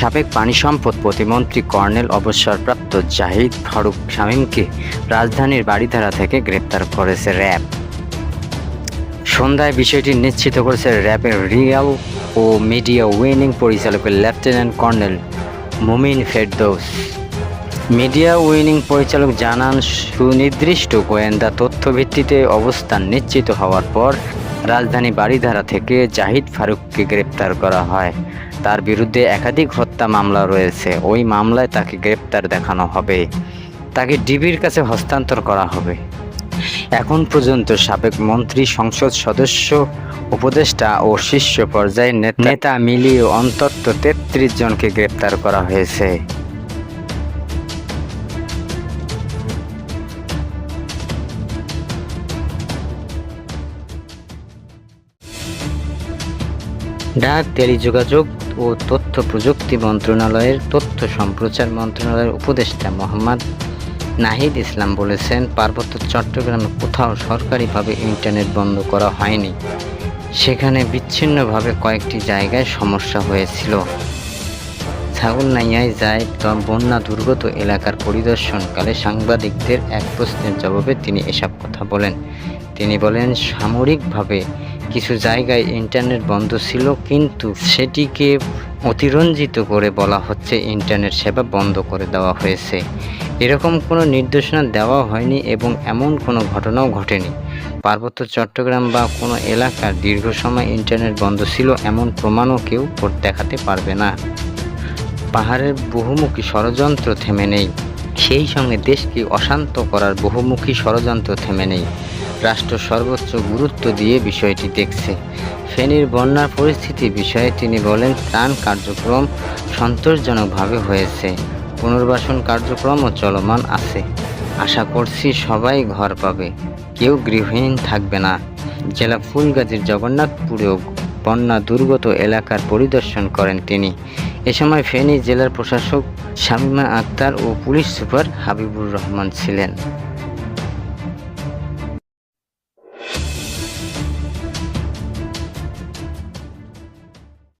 সাবেক পানি সম্পদ প্রতিমন্ত্রী কর্নেল অবসরপ্রাপ্ত জাহিদ ফারুক শামীমকে রাজধানীর বাড়িধারা থেকে গ্রেপ্তার করেছে র্যাব। সন্ধ্যায় বিষয়টি নিশ্চিত করেছে র্যাবের রিয়াল ও মিডিয়া উইনিং পরিচালকের lieutenant colonel Mumin Ferdous. Media winning পরিচালক জানান, সুনির্দিষ্ট গোয়েন্দা তথ্য ভিত্তিতে অবস্থান নিশ্চিত হওয়ার পর রাজধানী বাড়িধারা থেকে জাহিদ ফারুককে গ্রেপ্তার করা হয়। তার বিরুদ্ধে একাধিক হত্যা মামলা রয়েছে। ওই মামলায় তাকে গ্রেপ্তার দেখানো হবে। তাকে ডিবির কাছে হস্তান্তর করা হবে। এখন পর্যন্ত সাবেক মন্ত্রী, সংসদ সদস্য, উপদেষ্টা ও শীর্ষ পর্যায়ের নেতা মিলিয়ে অন্তত তেত্রিশ জনকে গ্রেপ্তার করা হয়েছে। ডাক, টেলিযোগাযোগ ও তথ্য প্রযুক্তি মন্ত্রণালয়ের তথ্য সম্প্রচার মন্ত্রণালয়ের উপদেষ্টা মোহাম্মদ নাহিদ ইসলাম বলেছেন, পার্বত্য চট্টগ্রামে কোথাও সরকারিভাবে ইন্টারনেট বন্ধ করা হয়নি। সেখানে বিচ্ছিন্নভাবে কয়েকটি জায়গায় সমস্যা হয়েছিল। ছাগলনাইয়ায় যায় বন্যা দুর্গত এলাকার পরিদর্শনকালে সাংবাদিকদের এক প্রশ্নের জবাবে তিনি এসব কথা বলেন। তিনি বলেন, সামরিকভাবে কিছু জায়গায় ইন্টারনেট বন্ধ ছিল, কিন্তু সেটিকে অতিরঞ্জিত করে বলা হচ্ছে ইন্টারনেট সেবা বন্ধ করে দেওয়া হয়েছে। এরকম কোনো নির্দেশনা দেওয়া হয়নি এবং এমন কোনো ঘটনাও ঘটেনি। পার্বত্য চট্টগ্রাম বা কোনো এলাকার দীর্ঘ সময় ইন্টারনেট বন্ধ ছিল, এমন প্রমাণও কেউ দেখাতে পারবে না। পাহাড়ের বহুমুখী ষড়যন্ত্র থেমে নেই। সেই সঙ্গে দেশকে অশান্ত করার বহুমুখী ষড়যন্ত্র থেমে নেই। রাষ্ট্র সর্বোচ্চ গুরুত্ব দিয়ে বিষয়টি দেখছে। ফেনীর বন্যার পরিস্থিতি বিষয়ে তিনি বলেন, ত্রাণ কার্যক্রম সন্তোষজনকভাবে হয়েছে। পুনর্বাসন কার্যক্রমও চলমান আছে। আশা করছি সবাই ঘর পাবে। কেউ গৃহহীন থাকবে না। জেলা ফুলগাজীর জগন্নাথপুরেও বন্যা দুর্গত এলাকার পরিদর্শন করেন তিনি। এ সময় ফেনী জেলার প্রশাসক শামিমা আক্তার ও পুলিশ সুপার হাবিবুর রহমান ছিলেন।